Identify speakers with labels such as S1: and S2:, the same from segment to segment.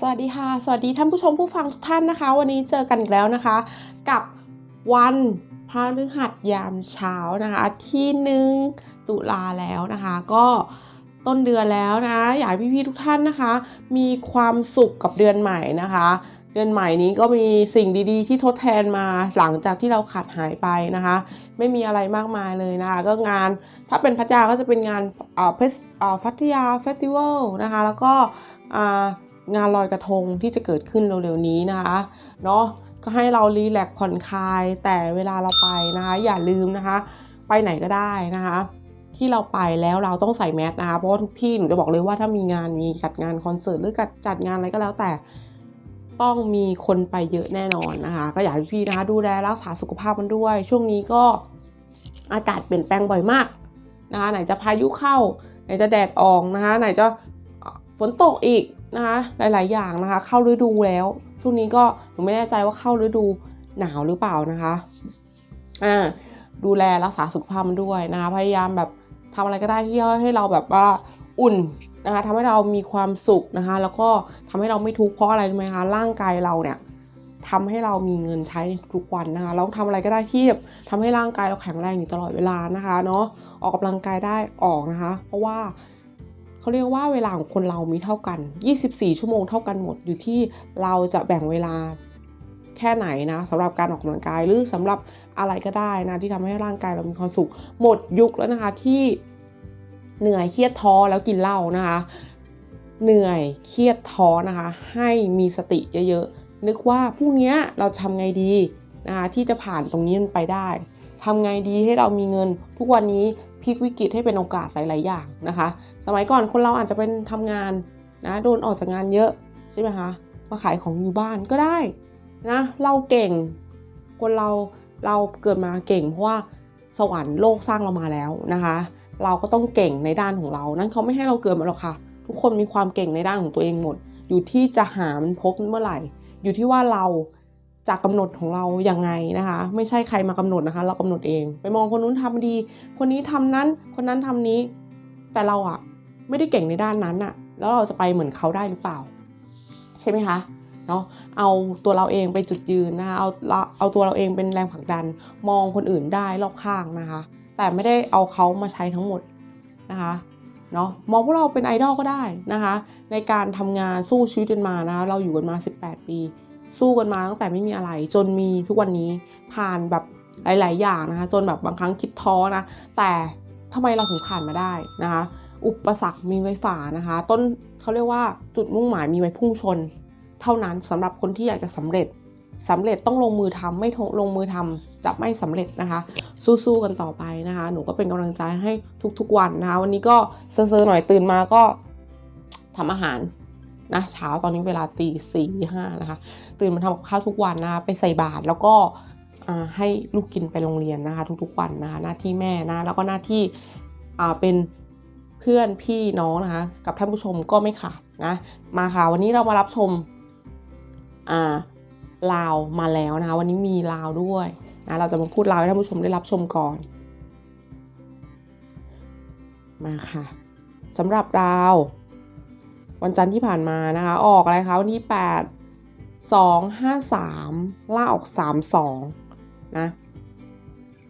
S1: สวัสดีค่ะ สวัสดีท่านผู้ชมผู้ฟังทุกท่านนะคะ วันนี้เจอกันอีกแล้วนะคะ กับวันพฤหัสยามเช้านะคะที่หนึ่งตุลาแล้วนะคะ ก็ต้นเดือนแล้วนะอยากพี่ๆทุกท่านนะคะ มีความสุขกับเดือนใหม่นะคะ เดือนใหม่นี้ก็มีสิ่งดีๆ ที่ทดแทนมาหลังจากที่เราขาดหายไปนะคะ ไม่มีอะไรมากมายเลยนะคะก็งานถ้าเป็นพัทยาก็จะเป็นงานอ่าเพสอ่าพัทยาเฟสติวัลนะคะ แล้วก็อ่า งานลอยกระทงที่จะเกิดขึ้นเร็วๆนี้นะคะเนาะก็ให้เรารีแลกซ์ผ่อนคลาย แต่เวลาเราไปนะคะ อย่าลืมนะคะ ไปไหนก็ได้นะคะ ที่เราไปแล้วเราต้องใส่แมสนะคะเพราะว่าทุกที่หนูจะบอกเลยว่าถ้ามีงานมีจัดงานคอนเสิร์ตหรือจัดจัดงานอะไรก็แล้วแต่ต้องมีคนไปเยอะแน่นอนนะคะ ก็อยากให้พี่นะคะ ดูแลรักษาสุขภาพมันด้วย ช่วงนี้ก็อากาศเปลี่ยนแปลงบ่อยมากนะคะ ไหนจะพายุเข้า ไหนจะแดดออกนะคะ ไหนจะฝนตกอีก นะคะหลาย ๆ อย่างนะคะ เข้าฤดูแล้ว ช่วงนี้ก็หนูไม่แน่ใจว่าเข้าฤดูหนาวหรือเปล่านะคะอ่าดูแลรักษาสุขภาพมันด้วยนะคะ พยายามแบบทำอะไรก็ได้ที่ให้เราแบบว่าอุ่นนะคะทำให้เรามีความสุขนะคะ แล้วก็ทำให้เราไม่ทุกข์เพราะอะไรรู้ไหมคะร่างกายเราเนี่ยทำให้เรามีเงินใช้ทุกวันนะคะเราทำอะไรก็ได้ที่แบบทำให้ร่างกายเราแข็งแรงอยู่ตลอดเวลานะคะเนาะออกกำลังกายได้ออกนะคะ เพราะว่า เขาเรียกว่าเวลาของคนเรามีเท่ากัน 24 ชั่วโมงเท่ากันหมดอยู่ที่เราจะแบ่งเวลาแค่ไหนนะสำหรับการออกกำลังกายหรือสำหรับอะไรก็ได้นะที่ทำให้ร่างกายเรามีความสุข หมดยุคแล้วนะคะที่เหนื่อยเครียดท้อแล้วกินเหล้านะคะ เหนื่อยเครียดท้อนะคะ ให้มีสติเยอะๆนึกว่าพรุ่งนี้เราทำไงดีนะคะที่จะผ่านตรงนี้มันไปได้ทำไงดีให้เรามีเงินทุกวันนี้ พลิกวิกฤตให้เป็นโอกาสหลาย ๆ อย่างนะคะ สมัยก่อนคนเราอาจจะเป็นทำงานนะโดนออกจากงานเยอะใช่ไหมคะมาขายของอยู่บ้านก็ได้นะเราเก่ง คนเราเราเกิดมาเก่ง เพราะว่าสวรรค์โลกสร้างเรามาแล้วนะคะ เราก็ต้องเก่งในด้านของเรา นั่นเขาไม่ให้เราเกิดมาหรอกค่ะ ทุกคนมีความเก่งในด้านของตัวเองหมด อยู่ที่จะหามันพบเมื่อไหร่ อยู่ที่ว่าเรา จะกกำหนดของเราอย่างไงนะคะ ไม่ใช่ใครมากำหนดนะคะ เรากำหนดเอง ไปมองคนนู้นทำดี คนนี้ทำนั้น คนนั้นทำนี้ แต่เราอะไม่ได้เก่งในด้านนั้นอะแล้วเราจะไปเหมือนเขาได้หรือเปล่า ใช่ไหมคะเนาะเอาตัวเราเองไปจุดยืนนะคะเอาเอาตัวเราเองเป็นแรงผลักดัน มองคนอื่นได้รอบข้างนะคะ แต่ไม่ได้เอาเขามาใช้ทั้งหมดนะคะเนาะมองพวกเราเป็นไอดอลก็ได้นะคะ ในการทำงานสู้ชีวิตกันมานะะเราอยู่กันมา 18 ปี สู้กันมาตั้งแต่ไม่มีอะไร จนมีทุกวันนี้ผ่านแบบหลาย ๆ อย่างนะคะ จนแบบบางครั้งคิดท้อนะ แต่ทำไมเราถึงผ่านมาได้นะคะ อุปสรรคมีไว้ฝ่านะคะ ต้นเขาเรียกว่าจุดมุ่งหมายมีไว้พุ่งชน เท่านั้นสำหรับคนที่อยากจะสำเร็จสำเร็จต้องลงมือทำไม่ลงมือทำจะไม่สำเร็จนะคะ สู้ๆกันต่อไปนะคะ หนูก็เป็นกำลังใจให้ทุกๆวันนะคะ วันนี้ก็เซอร์ๆหน่อยตื่นมาก็ทำอาหาร นะเช้าตอนนี้เวลาตีสี่ห้านะคะ ตื่นมาทำกับข้าวทุกวันนะคะไปใส่บาตรแล้วก็ให้ลูกกินไปโรงเรียนนะคะ ทุกๆวันนะคะหน้าที่แม่นะแล้วก็หน้าที่เป็นเพื่อนพี่น้องนะคะ กับท่านผู้ชมก็ไม่ขาดนะมาค่ะวันนี้เรามารับชมลาวมาแล้วนะคะ วันนี้มีลาวด้วยนะเราจะมาพูดลาวให้ท่านผู้ชมได้รับชมก่อน มาค่ะสำหรับดาว วันจันทร์ที่ผ่านมานะคะ ออกอะไรคะวันที่ 8 2 5 3ล่าออก 3 2 นะ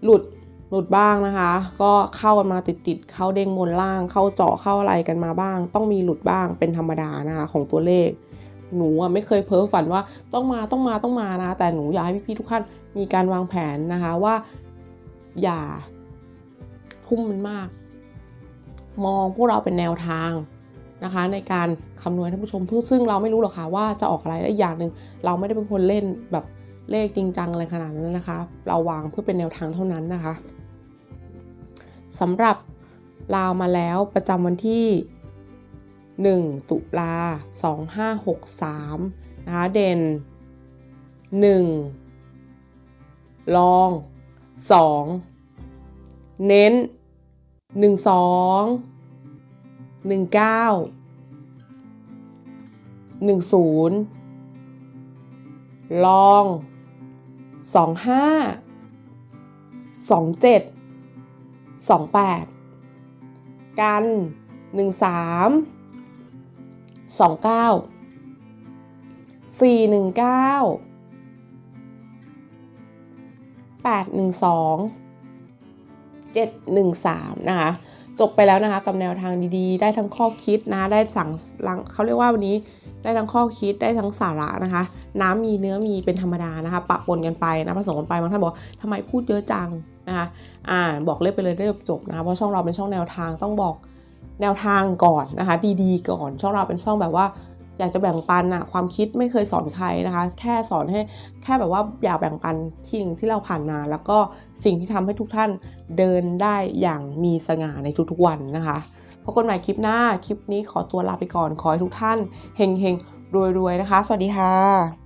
S1: หลุดหลุดบ้างนะคะ ก็เข้ากันมาติดๆเข้าเด้งบนล่าง เข้าเจาะเข้าอะไรกันมาบ้าง ต้องมีหลุดบ้างเป็นธรรมดานะคะของตัวเลข หนูไม่เคยเพ้อฝันว่าต้องมาต้องมาต้องมานะแต่หนูอยากให้พี่ๆทุกท่านมีการวางแผนนะคะว่าอย่าทุ่มมันมาก มองพวกเราเป็นแนวทาง นะคะ ในการคำนวณท่านผู้ชมเพื่อซึ่งเราไม่รู้หรอกค่ะว่าจะออกอะไรและอีกอย่างหนึ่งเราไม่ได้เป็นคนเล่นแบบเลขจริงจังอะไรขนาดนั้นนะคะ เราวางเพื่อเป็นแนวทางเท่านั้นนะคะสำหรับลาวมาแล้วประจำวันที่ 1 ตุลา 2563 นะคะ เด่น 1 ลอง 2 เน้น 1 2 1 9 1 0ลอง2 5 2 7 2 8กัน1 3 2 9สี่หนึ่งเก้าแปดหนึ่งสองเจ็ดหนึ่งสามนะคะ จบไปแล้วนะคะกับแนวทางดีๆ ได้ทั้งข้อคิดนะ ได้สั่งเขาเรียกว่าวันนี้ได้ทั้งข้อคิดได้ทั้งสาระนะคะ น้ำมีเนื้อมีเป็นธรรมดานะคะ ปะปนกันไปนะผสมกันไปบางท่านบอกทำไมพูดเยอะจังนะคะอ่าบอกเลยไปเลยได้จบนะะเพราะช่องเราเป็นช่องแนวทางต้องบอกแนวทางก่อนนะคะ ดีๆ ก่อน ช่องเราเป็นช่องแบบว่า อยากจะแบ่งปันอะความคิดไม่เคยสอนใครนะคะ แค่สอนให้แค่แบบว่าอยากแบ่งปันทิ่งที่เราผ่านมา แล้วก็สิ่งที่ทำให้ทุกท่านเดินได้อย่างมีสง่าในทุกๆวันนะคะพบกันใหม่คลิปหน้า คลิปนี้ขอตัวลาไปก่อน ขอให้ทุกท่านเฮงๆรวยๆนะคะ สวัสดีค่ะ